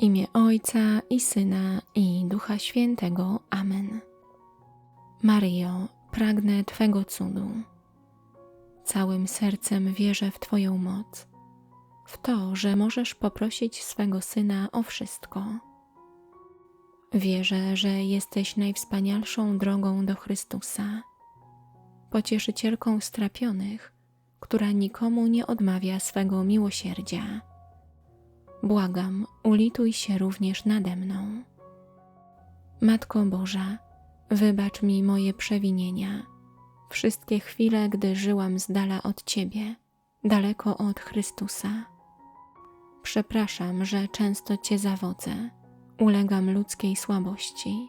imię Ojca i Syna i Ducha Świętego. Amen. Maryjo, pragnę Twego cudu. Całym sercem wierzę w Twoją moc, w to, że możesz poprosić swego Syna o wszystko. Wierzę, że jesteś najwspanialszą drogą do Chrystusa, pocieszycielką strapionych, która nikomu nie odmawia swego miłosierdzia. Błagam, ulituj się również nade mną. Matko Boża, wybacz mi moje przewinienia, wszystkie chwile, gdy żyłam z dala od Ciebie, daleko od Chrystusa. Przepraszam, że często Cię zawodzę, ulegam ludzkiej słabości.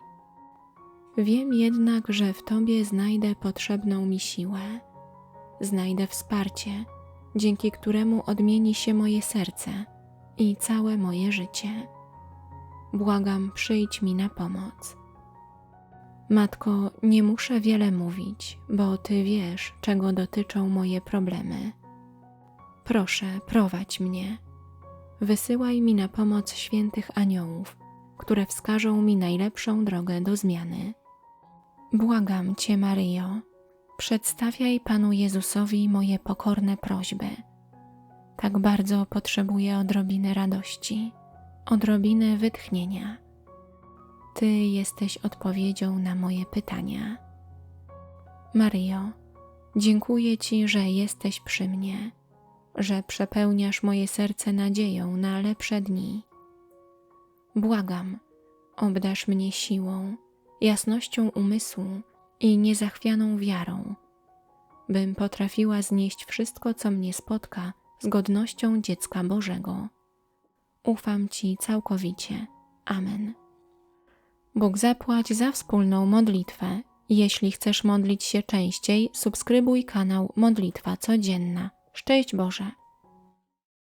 Wiem jednak, że w Tobie znajdę potrzebną mi siłę, znajdę wsparcie, dzięki któremu odmieni się moje serce i całe moje życie. Błagam, przyjdź mi na pomoc. Matko, nie muszę wiele mówić, bo Ty wiesz, czego dotyczą moje problemy. Proszę, prowadź mnie. Wysyłaj mi na pomoc świętych aniołów, które wskażą mi najlepszą drogę do zmiany. Błagam Cię, Maryjo, przedstawiaj Panu Jezusowi moje pokorne prośby. Tak bardzo potrzebuję odrobiny radości, odrobiny wytchnienia. Ty jesteś odpowiedzią na moje pytania. Maryjo, dziękuję Ci, że jesteś przy mnie, że przepełniasz moje serce nadzieją na lepsze dni. Błagam, obdasz mnie siłą, jasnością umysłu i niezachwianą wiarą, bym potrafiła znieść wszystko, co mnie spotka, z godnością dziecka Bożego. Ufam Ci całkowicie. Amen. Bóg zapłać za wspólną modlitwę. Jeśli chcesz modlić się częściej, subskrybuj kanał Modlitwa Codzienna. Szczęść Boże!